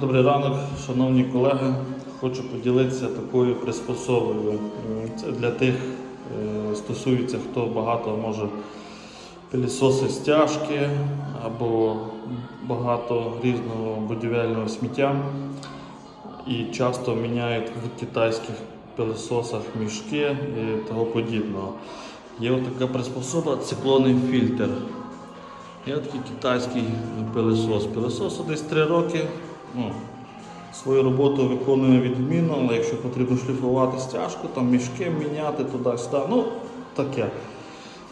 Добрий ранок, шановні колеги. Хочу поділитися такою приспособою. Це для тих е, стосується, хто багато може пилісоси стяжки або багато різного будівельного сміття. І часто міняють в китайських пилісосах мішки і того подібного. Є така приспособа циклонний фільтр. Є такий китайський пилесос. Пилесосу десь 3 роки. Ну, свою роботу виконує відмінно, але якщо потрібно шліфувати стяжку, там мішки міняти туди-сюди, ну таке.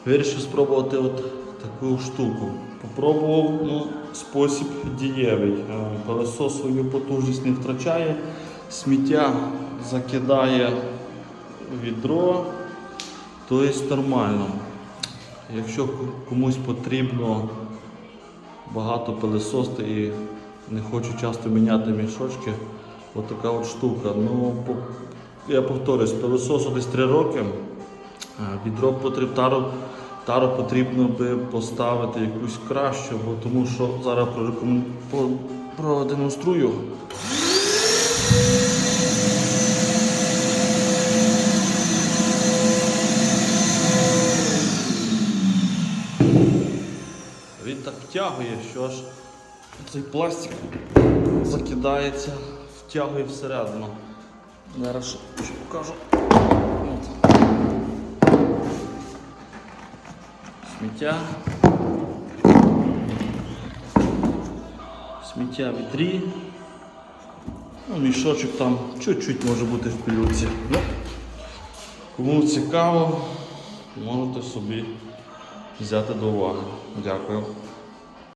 Вирішив спробувати от таку штуку. Попробував ну, спосіб дієвий. Е, Пилесос свою потужність не втрачає, сміття закидає відро, тобто нормально. Якщо комусь потрібно багато пилисости і не хочу часто міняти мішочки, от от штука. Ну, я повторюсь, пилисосу десь 3 роки. а Відро потрібно, тару, тару потрібно би поставити якусь кращу, бо тому що зараз по- продемонструю. Він так втягує, що аж цей пластик закидається, втягує всередину. Зараз ще покажу. От. Сміття. Сміття в відрі. Ну, мішочок там чуть-чуть може бути в пилюці. Ну, кому цікаво, можете собі взяти до уваги. Дякую.